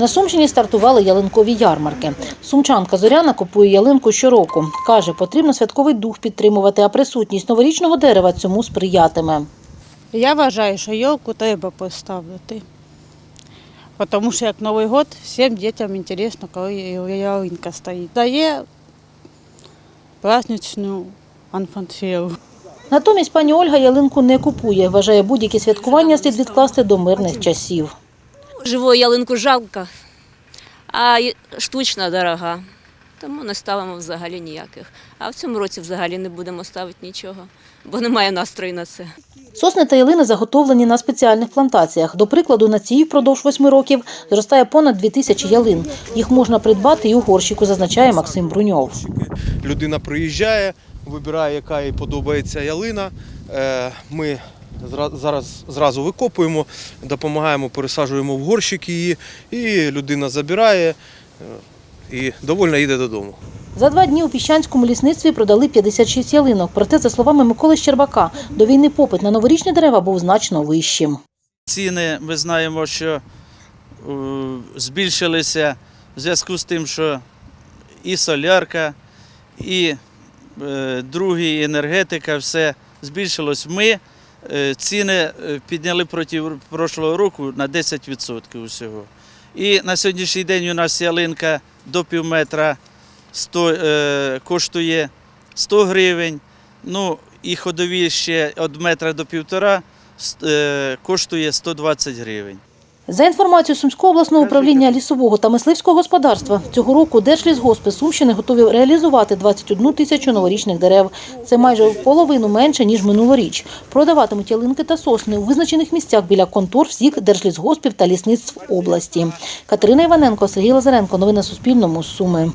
На Сумщині стартували ялинкові ярмарки. Сумчанка Зоряна купує ялинку щороку. Каже, потрібно святковий дух підтримувати, а присутність новорічного дерева цьому сприятиме. Я вважаю, що йолку треба поставити. Тому що як Новий год, всім дітям цікаво, коли ялинка стоїть. Дає праздничну атмосферу. Натомість пані Ольга ялинку не купує. Вважає, будь-які святкування слід відкласти до мирних часів. Живу ялинку жалко, а штучна дорога. Тому не ставимо взагалі ніяких. А в цьому році взагалі не будемо ставити нічого, бо немає настрою на це. Сосни та ялини заготовлені на спеціальних плантаціях. До прикладу, на цій впродовж восьми років зростає понад дві тисячі ялин. Їх можна придбати і у горщику, зазначає Максим Бруньов. Людина приїжджає, вибирає, яка їй подобається ялина. Е, Ми зараз зразу викопуємо, допомагаємо, пересаджуємо в горщик її, і людина забирає е, і довольно їде додому. За два дні у піщанському лісництві продали 56 ялинок. Проте, за словами Миколи Щербака, до війни попит на новорічні дерева був значно вищим. Ціни ми знаємо, що е, збільшилися в зв'язку з тим, що і солярка, і е, другі енергетика, все збільшилось. Ми ціни е, підняли проти прошлого року на 10% усього. І на сьогоднішній день у нас ялинка до пів метра 100, е, коштує 100 гривень. Ну і ходові ще від метра до півтора е, коштує 120 гривень. За інформацією Сумського обласного управління лісового та мисливського господарства, цього року Держлісгоспи Сумщини готові реалізувати 21 тисячу новорічних дерев. Це майже в половину менше, ніж минулоріч. Продаватимуть ялинки та сосни у визначених місцях біля контор всіх держлісгоспів та лісництв області. Катерина Іваненко, Сергій Лазаренко. Новини на Суспільному. Суми.